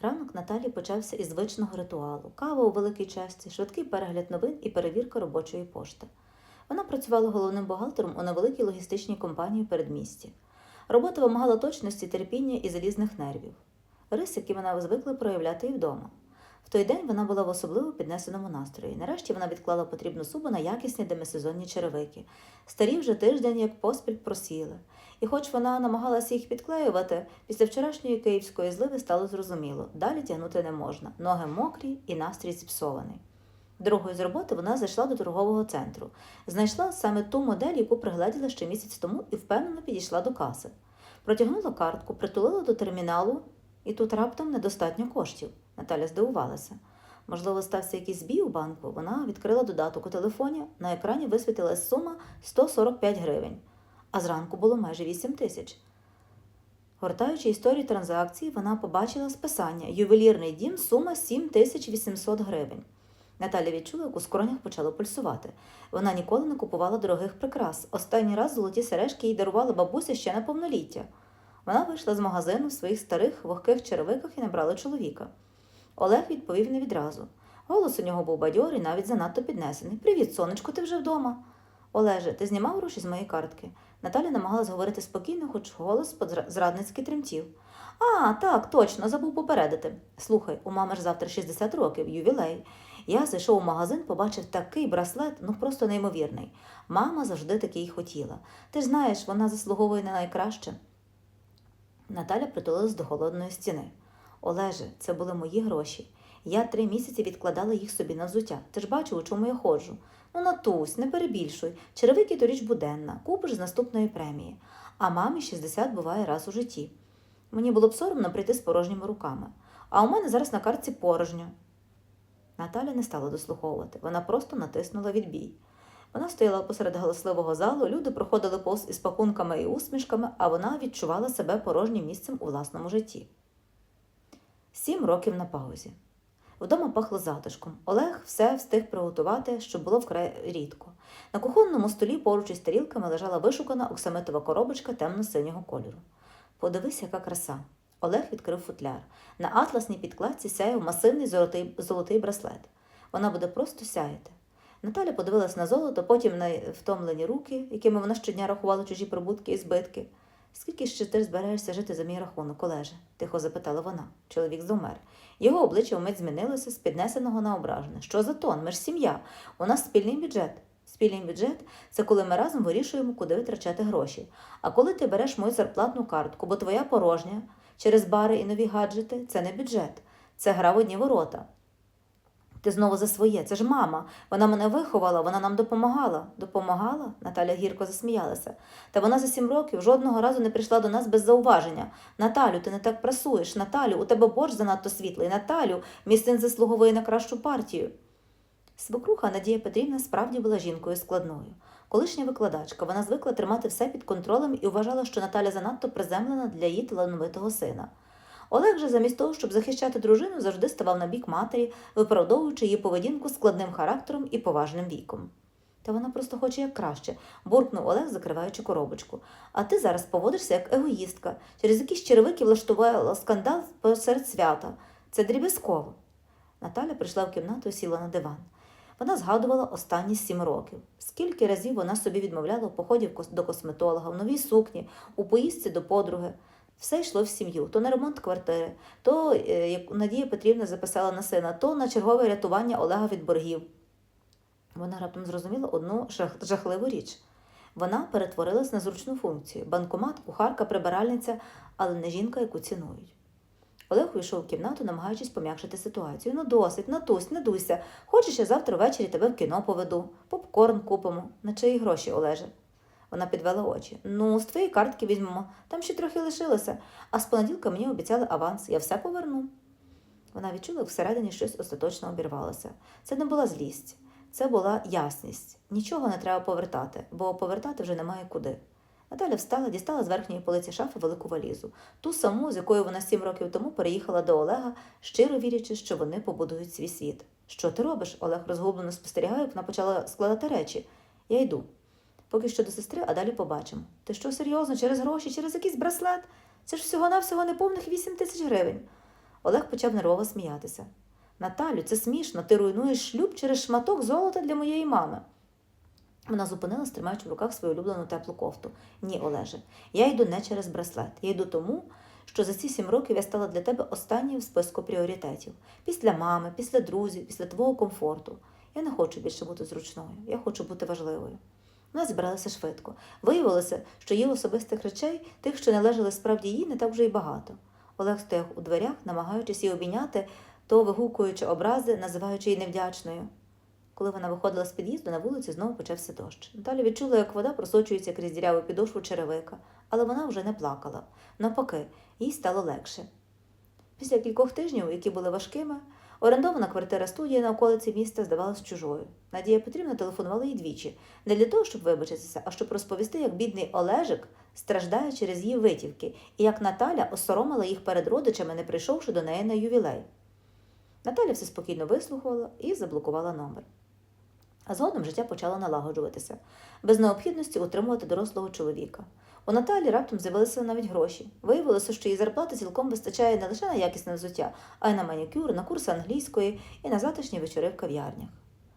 Ранок Наталі почався із звичного ритуалу: кава у великій часті, швидкий перегляд новин і перевірка робочої пошти. Вона працювала головним бухгалтером у невеликій логістичній компанії передмісті. Робота вимагала точності, терпіння і залізних нервів. Рис, які вона звикла проявляти і вдома. В той день вона була в особливо піднесеному настрої. Нарешті вона відклала потрібну суму на якісні демисезонні черевики. Старі вже тиждень як поспіль просіли. І хоч вона намагалася їх підклеювати, після вчорашньої київської зливи стало зрозуміло, далі тягнути не можна. Ноги мокрі і настрій зіпсований. Другою з роботи вона зайшла до торгового центру. Знайшла саме ту модель, яку пригледіла ще місяць тому, і впевнено підійшла до каси. Протягнула картку, притулила до терміналу, і тут раптом недостатньо коштів. Наталя здивувалася. Можливо, стався якийсь збій у банку. Вона відкрила додаток у телефоні. На екрані висвітилась сума 145 гривень, а зранку було майже 8 тисяч. Гортаючи історію транзакції, вона побачила списання ювелірний дім, сума 7800 гривень. Наталя відчула, як у скронях почало пульсувати. Вона ніколи не купувала дорогих прикрас. Останній раз золоті сережки їй дарувала бабуся ще на повноліття. Вона вийшла з магазину в своїх старих вогких черевиках і набрала чоловіка. Олег відповів не відразу. Голос у нього був бадьорий, навіть занадто піднесений. Привіт, сонечко, ти вже вдома. Олеже, ти знімав гроші з моєї картки? Наталя намагалась говорити спокійно, хоч голос зрадницьки тремтів. А, так, точно, забув попередити. Слухай, у мами ж завтра 60 років, ювілей. Я зайшов у магазин, побачив такий браслет, ну просто неймовірний. Мама завжди такий хотіла. Ти ж знаєш, вона заслуговує на найкраще. Наталя притулилась до холодної стіни. Олеже, це були мої гроші. Я три місяці відкладала їх собі на взуття. Ти ж бачив, у чому я ходжу. Ну, Натусь, не перебільшуй. Черевики торіч буденна, купиш з наступної премії. А мамі 60 буває раз у житті. Мені було б соромно прийти з порожніми руками. А у мене зараз на картці порожньо. Наталя не стала дослуховувати, вона просто натиснула відбій. Вона стояла посеред галасливого залу, люди проходили повз із пакунками і усмішками, а вона відчувала себе порожнім місцем у власному житті. Сім років на паузі. Вдома пахло затишком. Олег все встиг приготувати, що було вкрай рідко. На кухонному столі поруч із тарілками лежала вишукана оксамитова коробочка темно-синього кольору. Подивись, яка краса. Олег відкрив футляр. На атласній підкладці сяяв масивний золотий, золотий браслет. Вона буде просто сяяти. Наталя подивилась на золото, потім на втомлені руки, якими вона щодня рахувала чужі прибутки і збитки. Скільки ще ти збираєшся жити за мій рахунок, Олеже? тихо запитала вона. Чоловік завмер. Його обличчя вмить змінилося з піднесеного на ображене. Що за тон? Ми ж сім'я. У нас спільний бюджет. Спільний бюджет це коли ми разом вирішуємо, куди витрачати гроші. А коли ти береш мою зарплатну картку, бо твоя порожня через бари і нові гаджети це не бюджет, це гра в одні ворота. Ти знову за своє, це ж мама. Вона мене виховала, вона нам допомагала. Допомагала? Наталя гірко засміялася. Та вона за сім років жодного разу не прийшла до нас без зауваження. Наталю, ти не так прасуєш. Наталю, у тебе борщ занадто світлий. Наталю, мій син заслуговує на кращу партію. Свекруха Надія Петрівна справді була жінкою складною. Колишня викладачка, вона звикла тримати все під контролем і вважала, що Наталя занадто приземлена для її талановитого сина. Олег же, замість того, щоб захищати дружину, завжди ставав на бік матері, виправдовуючи її поведінку складним характером і поважним віком. Та вона просто хоче як краще, буркнув Олег, закриваючи коробочку. А ти зараз поводишся як егоїстка, через якісь черевики влаштувала скандал посеред свята. Це дріб'язково. Наталя прийшла в кімнату і сіла на диван. Вона згадувала останні сім років. Скільки разів вона собі відмовляла у поході до косметолога, в новій сукні, у поїздці до подруги. Все йшло в сім'ю: то на ремонт квартири, то е, як Надія Петрівна записала на сина, то на чергове рятування Олега від боргів. Вона раптом зрозуміла одну жахливу річ. Вона перетворилась на зручну функцію банкомат, кухарка, прибиральниця, але не жінка, яку цінують. Олег увійшов в кімнату, намагаючись пом'якшити ситуацію. Ну досить, Натусь, не дуйся. Хочеш, я завтра ввечері тебе в кіно поведу, попкорн купимо. На чиї гроші, Олеже? Вона підвела очі. Ну, з твоєї картки візьмемо. Там ще трохи лишилося. А з понеділка мені обіцяли аванс, я все поверну. Вона відчула, як всередині щось остаточно обірвалося. Це не була злість, це була ясність. Нічого не треба повертати, бо повертати вже немає куди. Наталя встала, дістала з верхньої полиці шафи велику валізу, ту саму, з якою вона сім років тому переїхала до Олега, щиро вірячи, що вони побудують свій світ. Що ти робиш? Олег розгублено спостерігає, вона почала складати речі. Я йду. Поки що до сестри, а далі побачимо. Ти що серйозно, через гроші, через якийсь браслет? Це ж всього-навсього неповних вісім тисяч гривень. Олег почав нервово сміятися. Наталю, це смішно, ти руйнуєш шлюб через шматок золота для моєї мами. Вона зупинилась, тримаючи в руках свою улюблену теплу кофту. Ні, Олеже, я йду не через браслет. Я йду тому, що за ці сім років я стала для тебе останньою в списку пріоритетів. Після мами, після друзів, після твого комфорту. Я не хочу більше бути зручною, я хочу бути важливою. Вона зібралася швидко. Виявилося, що її особистих речей, тих, що належали справді їй, не так вже й багато. Олег стояв у дверях, намагаючись її обійняти, то вигукуючи образи, називаючи її невдячною. Коли вона виходила з під'їзду, на вулиці знову почався дощ. Наталя відчула, як вода просочується крізь діряву підошву черевика, але вона вже не плакала. Навпаки, їй стало легше. Після кількох тижнів, які були важкими, орендована квартира студія на околиці міста здавалась чужою. Надія Петрівна телефонувала їй двічі, не для того, щоб вибачитися, а щоб розповісти, як бідний Олежик страждає через її витівки, і як Наталя осоромила їх перед родичами, не прийшовши до неї на ювілей. Наталя все спокійно вислухала і заблокувала номер. А згодом життя почало налагоджуватися, без необхідності утримувати дорослого чоловіка. У Наталі раптом з'явилися навіть гроші. Виявилося, що її зарплати цілком вистачає не лише на якісне взуття, а й на манікюр, на курси англійської і на затишні вечори в кав'ярнях.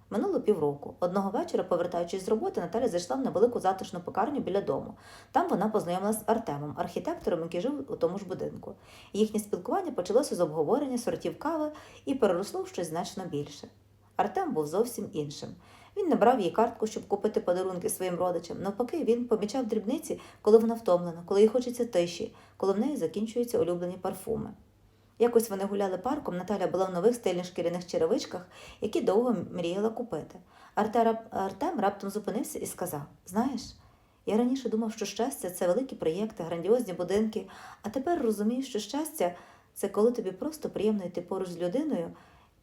Минуло півроку. Одного вечора, повертаючись з роботи, Наталя зайшла в невелику затишну пекарню біля дому. Там вона познайомилася з Артемом, архітектором, який жив у тому ж будинку. Їхнє спілкування почалося з обговорення сортів кави і переросло в щось значно більше. Артем був зовсім іншим. Він не брав її картку, щоб купити подарунки своїм родичам. Навпаки, він помічав дрібниці, коли вона втомлена, коли їй хочеться тиші, коли в неї закінчуються улюблені парфуми. Якось вони гуляли парком, Наталя була в нових стильних шкіряних черевичках, які довго мріяла купити. Артем, раптом зупинився і сказав: Знаєш, я раніше думав, що щастя це великі проєкти, грандіозні будинки, а тепер розумію, що щастя це коли тобі просто приємно йти поруч з людиною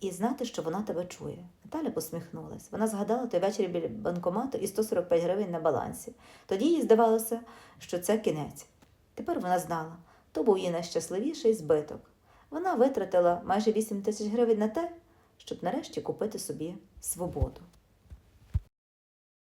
і знати, що вона тебе чує. Наталя посміхнулась. Вона згадала той вечір біля банкомату і 145 гривень на балансі. Тоді їй здавалося, що це кінець. Тепер вона знала, то був її найщасливіший збиток. Вона витратила майже 8 тисяч гривень на те, щоб нарешті купити собі свободу.